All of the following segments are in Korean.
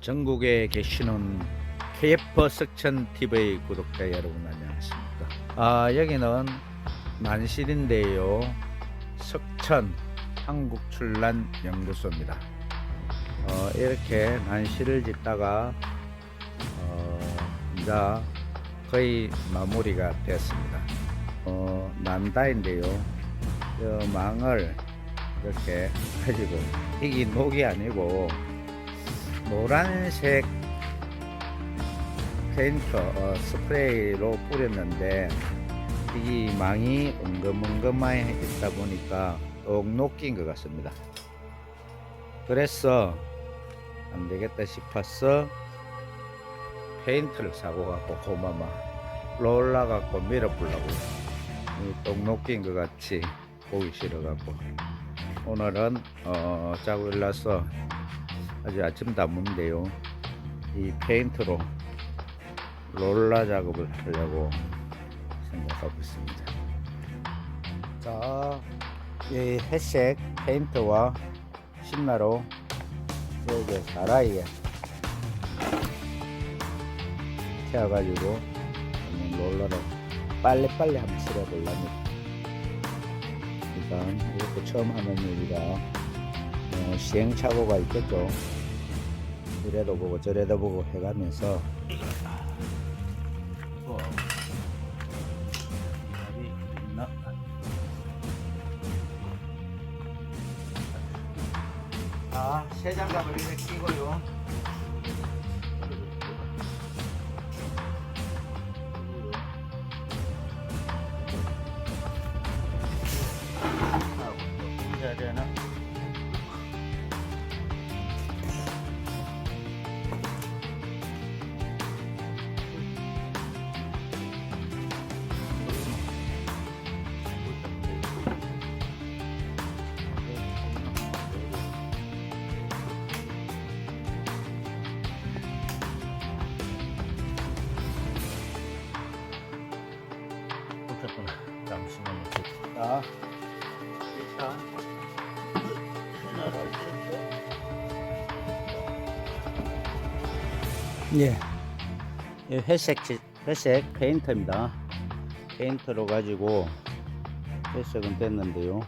전국에 계시는 KF 석천 TV 구독자 여러분 안녕하십니까? 아 여기는 난실인데요. 석천 한국 출란 연구소입니다. 어, 이렇게 난실을 짓다가 어, 이제 거의 마무리가 됐습니다. 어, 난다인데요. 이 망을 이렇게 가지고 이게 녹이 아니고 노란색 페인트 어, 스프레이로 뿌렸는데 이 망이 엉금엉금하게 있다 보니까 똑 녹인 것 같습니다. 그래서 안 되겠다 싶어서 페인트를 사고 갖고 고마마 롤라 갖고 밀어보려고 똑 녹인 것 같이 보기 싫어 갖고 오늘은 어, 짜고 일어나서 아주 아침 담문데요. 이 페인트로 롤라 작업을 하려고 생각하고 있습니다. 자, 이 회색 페인트와 신나로 여기 사라이에 채워가지고 롤러로 빨리빨리 한번 칠해보려합니다 일단 이렇게 처음 하는 일이라 어, 시행착오가 있겠죠 이래도 보고 저래도 보고 해가면서? 아, 세 장갑을 이렇게 끼고요. 해야 되나? 붙였구나. 자, 일단 예, 이 회색 지- 회색 페인트입니다. 페인트로 가지고 회색은 됐는데요.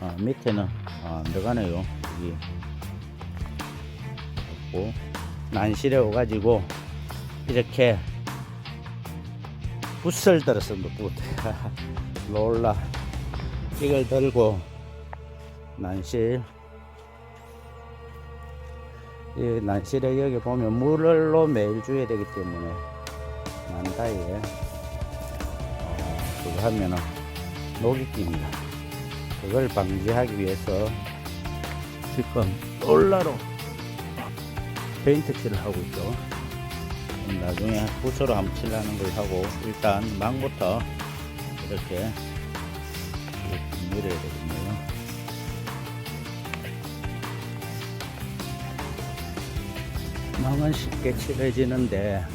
아, 밑에는 아, 안 들어가네요. 여기 없고 난실에 오가지고 이렇게 붓을 들었습니다. 붓. 롤라. 이걸 들고 난실. 이 난실에 여기 보면 물로 매일 줘야 되기 때문에 난다에 어, 그거 하면은 녹이 낍니다. 그걸 방지하기 위해서 지금 롤라로 페인트 칠을 하고 있죠. 나중에 붓으로 한번 칠하는 걸 하고 일단 망부터 이렇게 이렇게 밀어야 되겠네요. 망은 쉽게 칠해지는데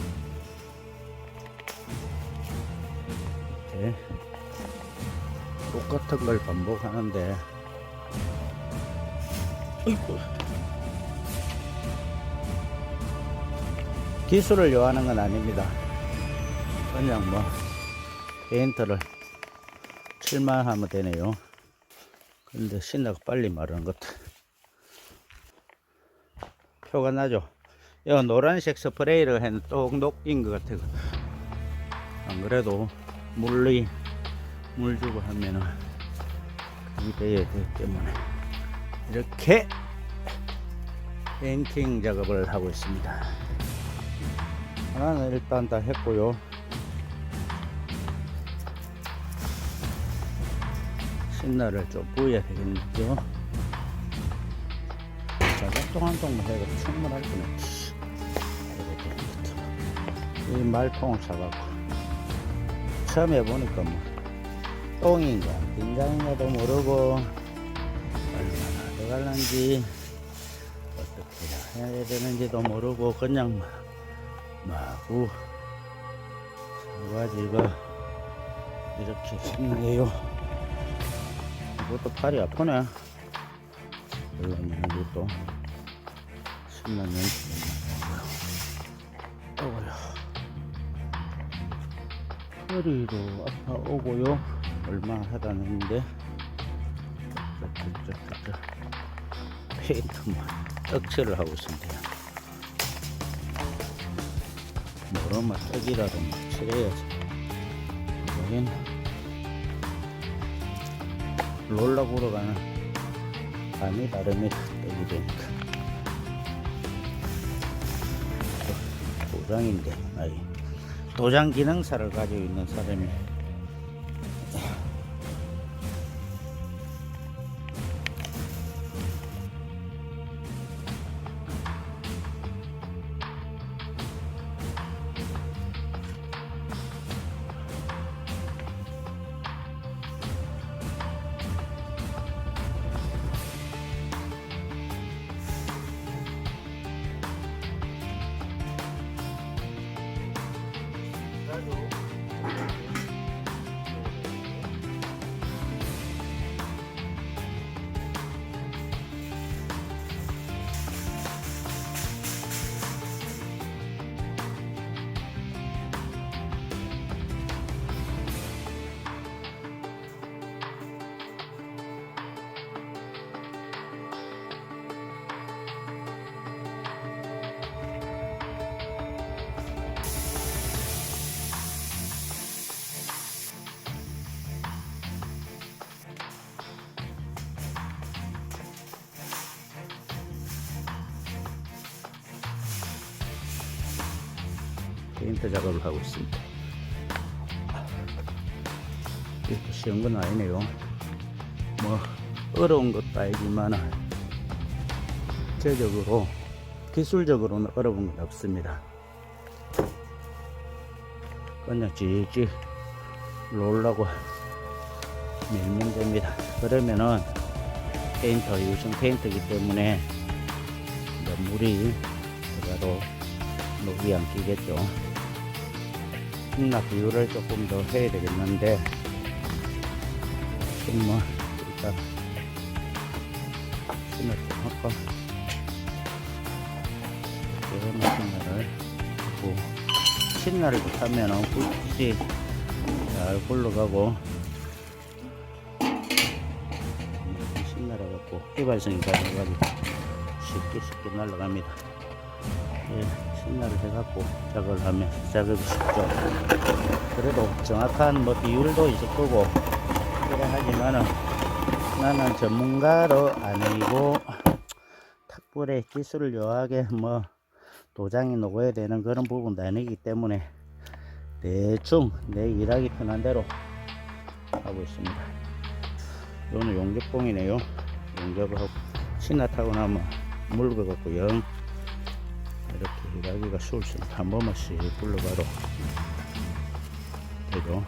이렇게 똑같은 걸 반복하는데. 기술을 요하는 건 아닙니다. 그냥 뭐 페인트를 칠만 하면 되네요. 근데 신나가 빨리 마르는 것. 표가 나죠? 이 노란색 스프레이를 했는데 똑 녹인 것 같아. 안 그래도 물이 물 주고 하면은 그게 돼야 되기 때문에 이렇게 페인팅 작업을 하고 있습니다. 하나는 일단 다 했고요. 신나를 좀 부어야 되겠죠. 자, 한통 한 통만 해도 충분할 거네. 이 말통을 사갖고 처음 해보니까 뭐 똥인가 긴장인가도 모르고 얼마나 들어갈는지 어떻게 해야 되는지도 모르고 그냥 마구 가지가 이렇게 생네요. 이것도 팔이 아프네. 올라오는 것도 신나는 어우야 허리도 아파오고요 얼마 하다 냈는데 페인트만 떡칠을 하고 있습니다 뭐로만 떡이라도 막 칠해야지. 여긴 롤러 보러 가는 감이 다릅니다 떡이 되니까. 도장인데 아이. 도장 기능사를 가지고 있는 사람이 페인트 작업을 하고 있습니다. 이렇게 쉬운 건 아니네요. 뭐 어려운 것도 아니지만 제적으로 기술적으로는 어려운 건 없습니다. 그냥 지지 롤라고 밀면 됩니다. 그러면은 페인터 유성 페인트이기 때문에 물이 들어가도 녹이 안 끼겠죠. 승낙 비율을 조금 더 해야 되겠는데 지금 뭐 일단 신을 좀 할까 이런 신나를 하고 신나를 하면은 굵지 잘 굴러가고 신나를 갖고 휘발성이 가져가지고 쉽게 쉽게 날아갑니다 예, 신나를 해갖고 작업을 하면 작업이 쉽죠. 그래도 정확한 뭐 비율도 있을 거고 그래 하지만은 나는 전문가로 아니고 탁불의 기술을 요하게 뭐 도장이 녹아야 되는 그런 부분도 아니기 때문에 대충 내 일하기 편한 대로 하고 있습니다. 이거는 용접봉이네요. 용접을 하고 신나 타고 나면 물거 갖고 영 이렇게 일하기가 술술 한 번만씩 되죠. 되고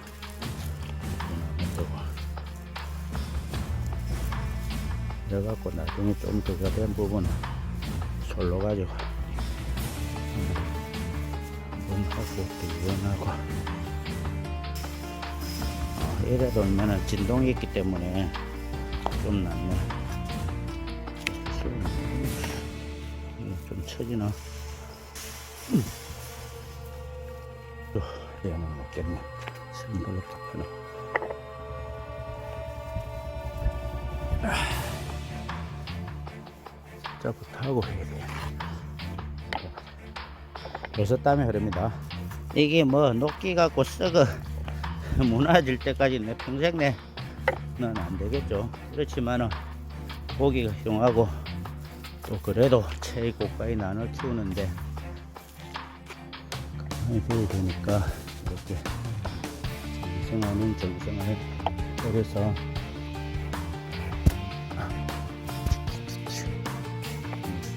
그래갖고 나중에 좀더된 부분은 솔로 가지고 한번 하고 또 이원하고 어, 이래 놓으면 진동이 있기 때문에 좀 낫네. 좀 처지나. 또 얘는 먹겠네. 생걸로 덮어놔. 자부터 하고 해야 돼. 그래서 땀이 흐릅니다. 이게 뭐 녹기 갖고 썩어 무너질 때까지 내 평생 내는 안 되겠죠. 그렇지만은 고기가 흉하고 또 그래도 체의 고가의 난을 키우는데 돼야 되니까 이렇게 정성하는 정성을 그래서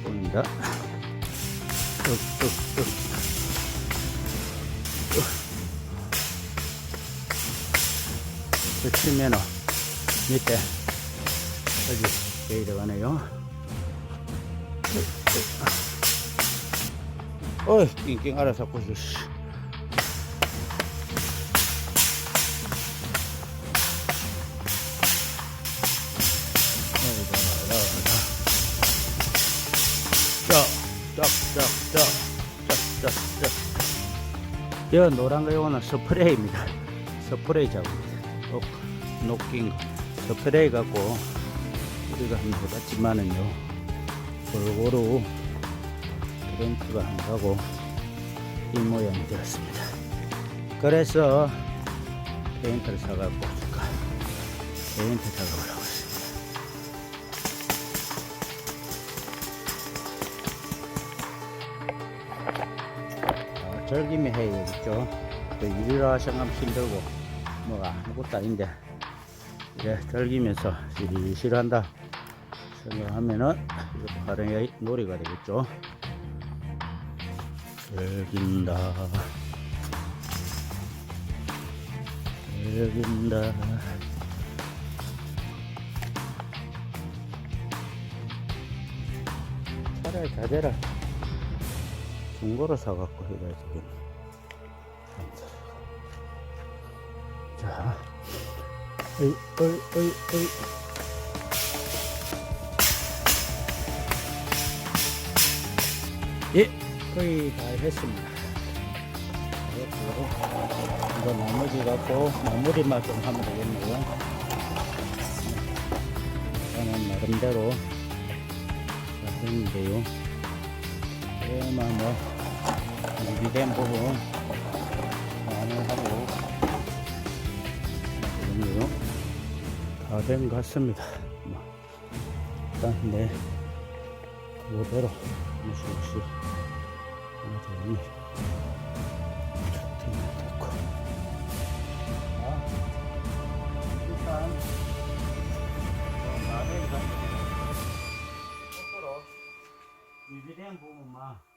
보입니다. 치면은 밑에 여기 들어가네요. 어이 낑낑 알아 잡고 있어 노란 거 이거는 스프레이입니다. 스프레이 작업이에요 녹긴 스프레이 갖고 우리가 한번 해봤지만은요 골고루 안 가고 이 모양이 되었습니다. 그래서 페인트를 사갖고 제가 페인트 작업을 하고 있습니다. 어, 절김이 해야 되겠죠. 그 일이라 생각하면 힘들고 뭐가 아무것도 아닌데 이제 절기면서 시리시리한다 생각하면은 활용의 놀이가 되겠죠. 절긴다. 절긴다. 차라리 자제라 중고로 사갖고 되겠네. 자, 어이, 어이, 어이, 어이. 예, 거의 다 했습니다. 됐고요. 이거 나머지 갖고 마무리만 좀 하면 되겠네요. 저는 나름대로 다 했는데요. 그만 뭐, 준비된 부분 마무리하고 그러네요. 다된 것 같습니다. 뭐, 일단 네, 그대로 무시 이 됐고. 일단 나를 일단. 이 비대한 부분만.